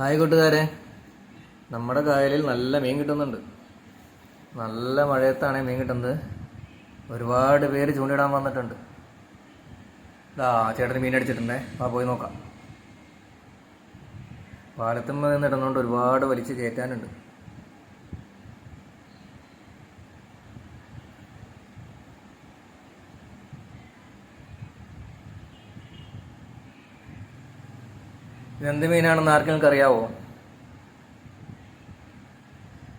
Hi കൂട്ടുകാരെ. നമ്മുടെ കായലിൽ നല്ല മീൻ കിട്ടുന്നുണ്ട്. നല്ല മഴയത്താണ് മീൻ കിട്ടുന്നത്. ഒരുപാട് പേര് ചൂണ്ടിടാൻ വന്നിട്ടുണ്ട്. ഇതാ ചേട്ടന് മീൻ അടിച്ചിട്ടുണ്ടേ. ആ പോയി നോക്കാം. പാലത്തുമ്മ നിന്ന് ഇടുന്നതുകൊണ്ട് ഒരുപാട് വലിച്ച് കയറ്റാനുണ്ട്. ഇതെന്ത് മീനാണെന്ന് ആർക്കെങ്കിലും അറിയാവോ?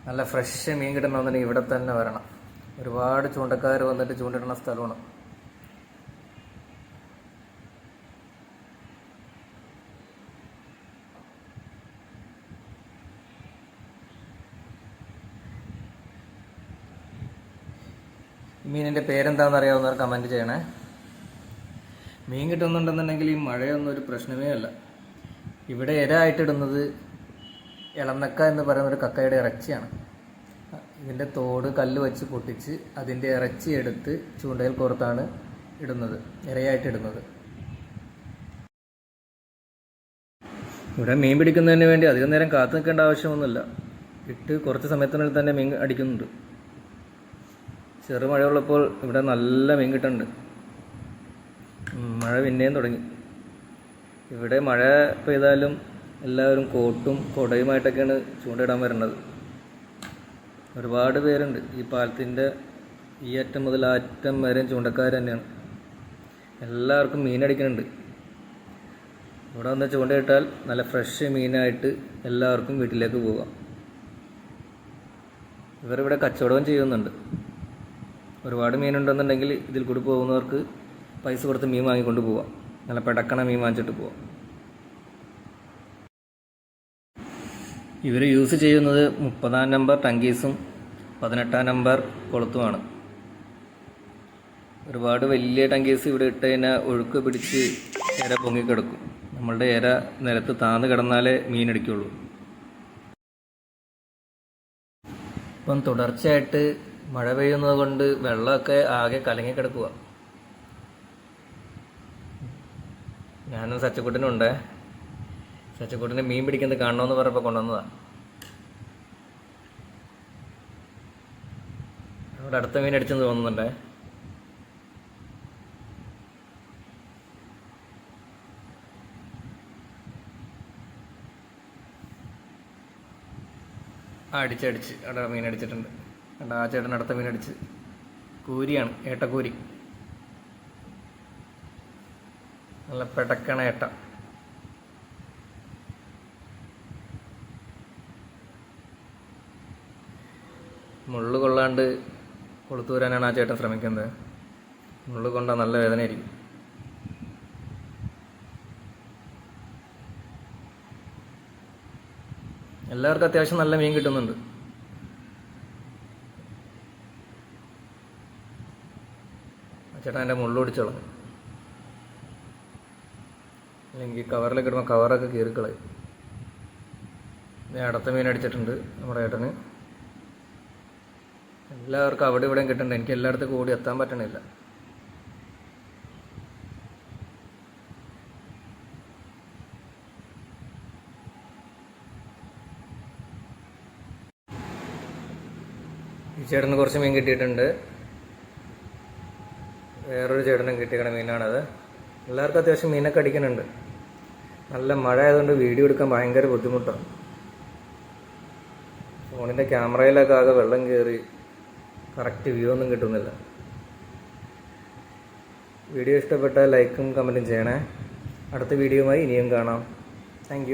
നല്ല ഫ്രഷ് മീൻ കിട്ടണമെന്നുണ്ടെങ്കിൽ ഇവിടെ തന്നെ വരണം. ഒരുപാട് ചൂണ്ടക്കാർ വന്നിട്ട് ചൂണ്ടിടുന്ന സ്ഥലമാണ്. മീനിന്റെ പേരെന്താണെന്ന് അറിയാവുന്നവർ കമന്റ് ചെയ്യണേ. മീൻ കിട്ടുന്നുണ്ടെന്നുണ്ടെങ്കിൽ ഈ മഴയൊന്നും ഒരു പ്രശ്നമേ അല്ല. ഇവിടെ ഇര ആയിട്ടിടുന്നത് ഇളന്നക്ക എന്ന് പറയുന്ന ഒരു കക്കയുടെ ഇറച്ചിയാണ്. ഇതിന്റെ തോട് കല്ല് വെച്ച് പൊട്ടിച്ച് അതിന്റെ ഇറച്ചി എടുത്ത് ചൂണ്ടയിൽ കോർത്താണ് ഇടുന്നത് ഇരയായിട്ട് ഇടുന്നത്. ഇവിടെ മീൻ പിടിക്കുന്നതിന് വേണ്ടി അധികം നേരം കാത്തു നിൽക്കേണ്ട ആവശ്യമൊന്നുമില്ല. ഇട്ട് കുറച്ച് സമയത്തിനുള്ളിൽ തന്നെ മീൻ അടിക്കുന്നുണ്ട്. ചെറുമഴയുള്ളപ്പോൾ ഇവിടെ നല്ല മീൻ കിട്ടുന്നുണ്ട് മഴ പിന്നെയും തുടങ്ങി. ഇവിടെ മഴ പെയ്താലും എല്ലാവരും കോട്ടും കൊടയുമായിട്ടൊക്കെയാണ് ചൂണ്ടയിടാൻ വരുന്നത്. ഒരുപാട് പേരുണ്ട്. ഈ പാലത്തിന്റെ ഈ അറ്റം മുതൽ ആ അറ്റം വരെയും ചൂണ്ടക്കാർ തന്നെയാണ്. എല്ലാവർക്കും മീനടിക്കുന്നുണ്ട് ഇവിടെ വന്ന് ചൂണ്ടയിട്ടാൽ നല്ല ഫ്രഷ് മീനായിട്ട് എല്ലാവർക്കും വീട്ടിലേക്ക് പോകാം ഇവരിവിടെ കച്ചവടവും ചെയ്യുന്നുണ്ട്. ഒരുപാട് മീനുണ്ടെന്നുണ്ടെങ്കിൽ ഇതിൽ കൂടി പോകുന്നവർക്ക് പൈസ കൊടുത്ത് മീൻ വാങ്ങിക്കൊണ്ട് പോവാം. നല്ല പെടക്കണ മീൻ വാങ്ങിച്ചിട്ട് പോവാം. ഇവർ യൂസ് ചെയ്യുന്നത് മുപ്പതാം നമ്പർ ടങ്കീസും പതിനെട്ടാം നമ്പർ കൊളുത്തുമാണ്. ഒരുപാട് വലിയ ടങ്കീസ് ഇവിടെ ഇട്ട് കഴിഞ്ഞാൽ ഒഴുക്ക് പിടിച്ച് ഇര പൊങ്ങിക്കിടക്കും നമ്മളുടെ ഇര നിലത്ത് താന്ന് കിടന്നാലേ മീനടിക്കുള്ളൂ ഇപ്പം തുടർച്ചയായിട്ട് മഴ പെയ്യുന്നത് കൊണ്ട് വെള്ളമൊക്കെ ആകെ കലങ്ങി കിടക്കുക ഞാനും സച്ചക്കുട്ടനുണ്ടേ സച്ചക്കൂട്ടിന് മീൻ പിടിക്കുന്നത് കാണണമെന്ന് പറഞ്ഞപ്പോൾ കൊണ്ടുവന്നതാണ് അവിടെ അടുത്ത മീൻ അടിച്ചെന്ന് തോന്നുന്നുണ്ടേ. ആ അടിച്ചടിച്ച് അവിടെ മീൻ അടിച്ചിട്ടുണ്ട്. ആ ചേട്ടൻ അടുത്ത മീൻ അടിച്ച്. കൂരിയാണ് ഏട്ടക്കൂരി. നല്ല പെടക്കണേട്ട മുള്ള് കൊള്ളാണ്ട് കൊളുത്തു വരാനാണ് ആ ചേട്ടൻ ശ്രമിക്കുന്നത്. മുള്ളു കൊണ്ടാൽ നല്ല വേദനയായിരിക്കും എല്ലാവർക്കും അത്യാവശ്യം നല്ല മീൻ കിട്ടുന്നുണ്ട്. ചേട്ടൻ എന്റെ മുള്ളു പിടിച്ച് കളഞ്ഞു അല്ലെങ്കിൽ കവറിലേക്ക് ഇടുമ്പോൾ കവറൊക്കെ കീറിക്കളയും അടുത്ത മീൻ അടിച്ചിട്ടുണ്ട് നമ്മുടെ ഏട്ടന്. എല്ലാവർക്കും അവിടെ ഇവിടെയും കിട്ടുന്നുണ്ട് എനിക്ക് എല്ലായിടത്തും കൂടി എത്താൻ പറ്റണില്ല. ഈ ചേട്ടന് കുറച്ച് മീൻ കിട്ടിയിട്ടുണ്ട്. വേറൊരു ചേട്ടനും കിട്ടിയ മീനാണത്. എല്ലാവർക്കും അത്യാവശ്യം മീനൊക്കെ അടിക്കുന്നുണ്ട്. നല്ല മഴ ആയതുകൊണ്ട് വീഡിയോ എടുക്കാൻ ഭയങ്കര ബുദ്ധിമുട്ടാണ്. ഫോണിന്റെ ക്യാമറയിലൊക്കെ ആകെ വെള്ളം കയറി കറക്റ്റ് വ്യൂ ഒന്നും കിട്ടുന്നില്ല. വീഡിയോ ഇഷ്ടപ്പെട്ടാൽ ലൈക്കും കമന്റും ചെയ്യണേ. അടുത്ത വീഡിയോയുമായി ഇനിയും കാണാം. താങ്ക്